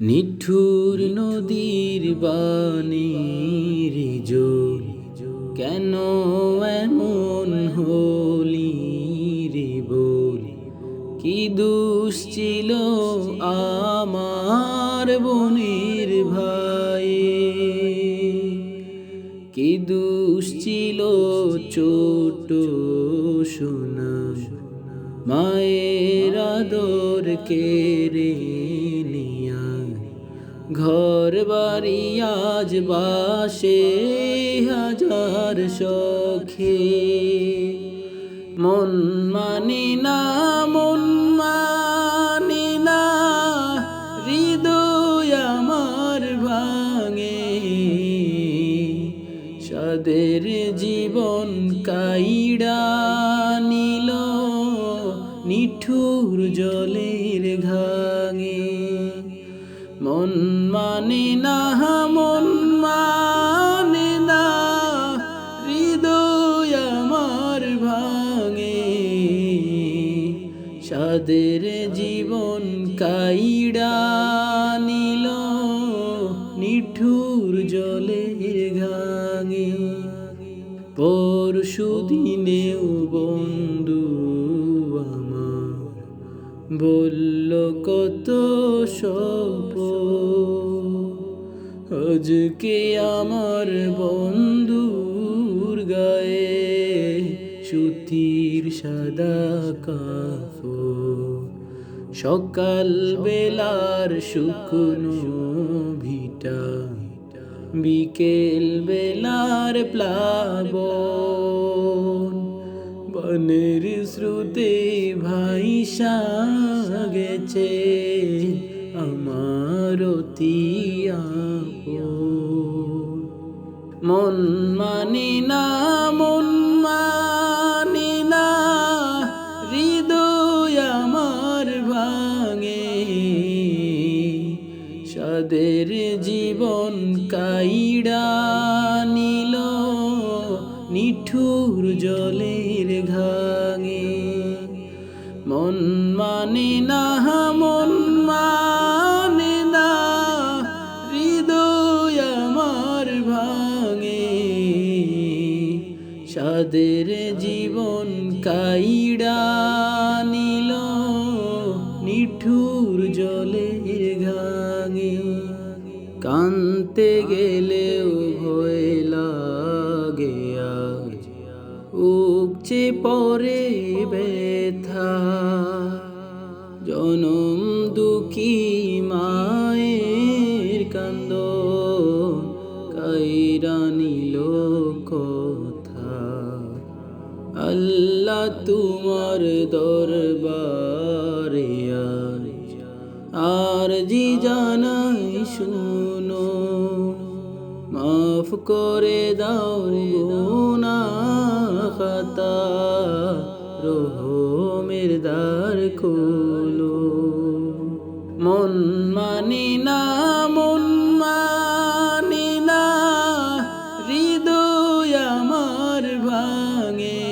নিঠুর নদীর বাণীর জোর, কেন এমন হলি রে বল? কি দোষ ছিল আমার বোনের ভাই কি দোষ ছিল ছোট সোনা? মায়ের আদর নিয়া ঘর বাড়ি আজ বাসে হাজার সখে। মন মানি না, মন মানি না, হৃদয় আমার ভাঙে। সাদের জীবন কাইড়া নিল, নিঠুর জলের ঘাঙে। মন মানে না, মন মানে না, হৃদয় আমার ভাঙে। সাদের জীবন কাইড়া নিল, নিঠুর জলে ঘাঙে। পরশু দিনেও বলল, কত সব আজকে আমার বন্ধুর গায়ে সুতির সাদা কাফ সকাল বেলার শুকনো ভিটা, বিকেল বেলার প্লাবন। বনের শ্রুতে ভাইসা গেছে, আমার মন মানি না, মন মানে না, হৃদয় আমার ভাঙে। সাদের জীবন কাইড়া নিল নিঠুর জলের ঘাঙে। মন মানে না, মন মানে না, হৃদয় আমার ভাঙে। সাদের জীবন কাইড়া নিল, নিঠুর জলের ঘাঙে। কানতে গেলেও ভয় লাগে আজ উগছে পরে ব্যথা, জনম দুঃখী মায়ের কান্দ কাইরা নিল কথা। আল্লাহ তোমার দরবারে আর জি জানাই শুনো, মাফ করে দাও না খাতা রোহমের দ্বার খোলো মন মানি না, মন মানি না, হৃদয় আমার ভাঙে।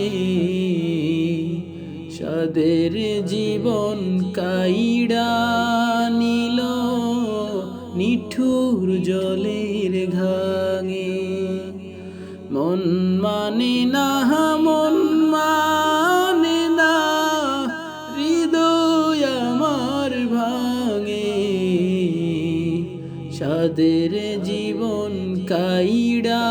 সাদের জীবন কাইড়া নিল, নিঠুর জলের ঘাঙে। মন মানি না মন মানে না হৃদয় আমার ভাঙে। সাদের জীবন কাইড়া